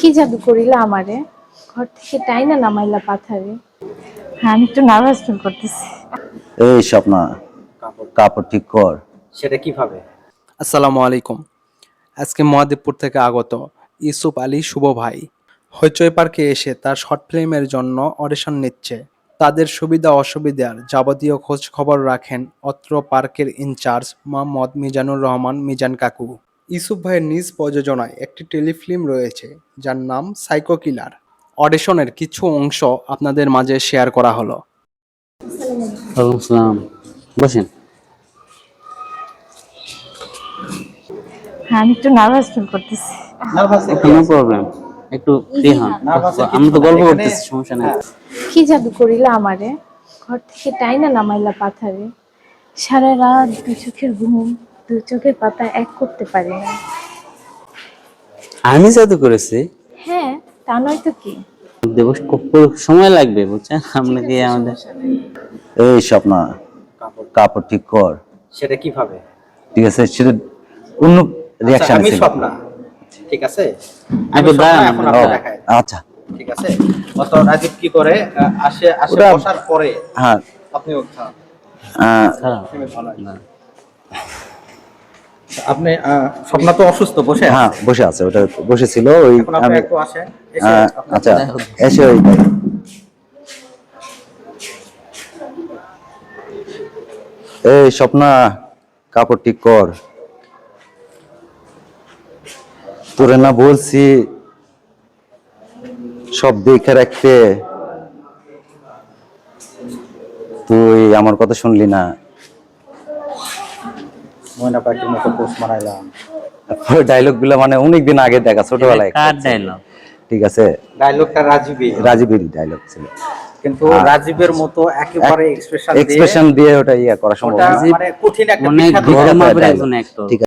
কি জাদু করিলা আমারে? ঘর থেকে টাইনা নামাইলা পাথারে? হ্যাঁ আমি একটু নার্ভাস ফিল করতেছি। এই স্বপ্না কাপড় ঠিক কর। সেটা কীভাবে? আসসালামু আলাইকুম। আজকে মহাদেবপুর থেকে আগত ইউসুফ আলী শুভ ভাই। হইচই পার্কে এসে তার শর্ট ফিল্মের জন্য অডিশন নিচ্ছে। তাদের সুবিধা অসুবিধার যাবতীয় খোঁজ খবর রাখেন অত্র পার্কের ইনচার্জ মোহাম্মদ মিজানুর রহমান মিজান কাকু। ইউসুফ ভাইয়ের নিজ প্রযোজনায় একটি টেলিফিল্ম রয়েছে যার নাম সাইকো কিলার। অডিশনের কিছু অংশ আপনাদের মাঝে শেয়ার করা হলো। বসেন। হ্যাঁ আমি একটু নার্ভাস ফিল করতেছি। নার্ভাস প্রবলেম একটু ফ্রি হন। আমি তো গল্প করতেছি সমস্যা নেই। কি জাদু করিলা আমারে? ঘর থেকে টাইনা নামাইলা পাথারে। সারা রাত দুই চোখের ঘুম। দুই চোখের পাতা এক করতে পারি না। আমি জাদু করেছি? হ্যাঁ তা নয় তো কি? দেবস সময় লাগবে বুঝছেন? আপনাকে আমাদের এই স্বপ্না কাপড় ঠিক কর। সেটা কীভাবে? ঠিক আছে সেটা অন্য আচ্ছা, রিয়াকশন আমি স্বপ্না। ঠিক আছে? আমি দাঁড়ান। আচ্ছা। ঠিক আছে? অত রাজীব কি করে আসে আসে বসার পরে হ্যাঁ। আপনি খারাপ না। আপনি স্বপ্না তো অসুস্থ বসে হ্যাঁ বসে আছে ওটা বসেছিল ওই আমি আপনি- আচ্ছা এসে ওই এই স্বপ্না কাপড় ঠিক কর। তোরে না বলছি সব দেখে রাখতে। তুই আমার কথা শুনলি না। ময়না পাখির মতো পোস্ট মারাইলাম ডায়লগগুলো মানে অনেক দিন আগে দেখা ছোটবেলায় কার ডায়লগ ঠিক আছে। ডায়লগটা রাজীবই রাজীবেরই ডায়লগ ছিল। কিন্তু রাজীবের মতো একেবারে এক্সপ্রেশন দিয়ে এক্সপ্রেশন দিয়ে ওটা ইয়া করা সম্ভব মানে কঠিন একটা অনেক বিখ্যাত মাপের একজন অ্যাক্টর ঠিক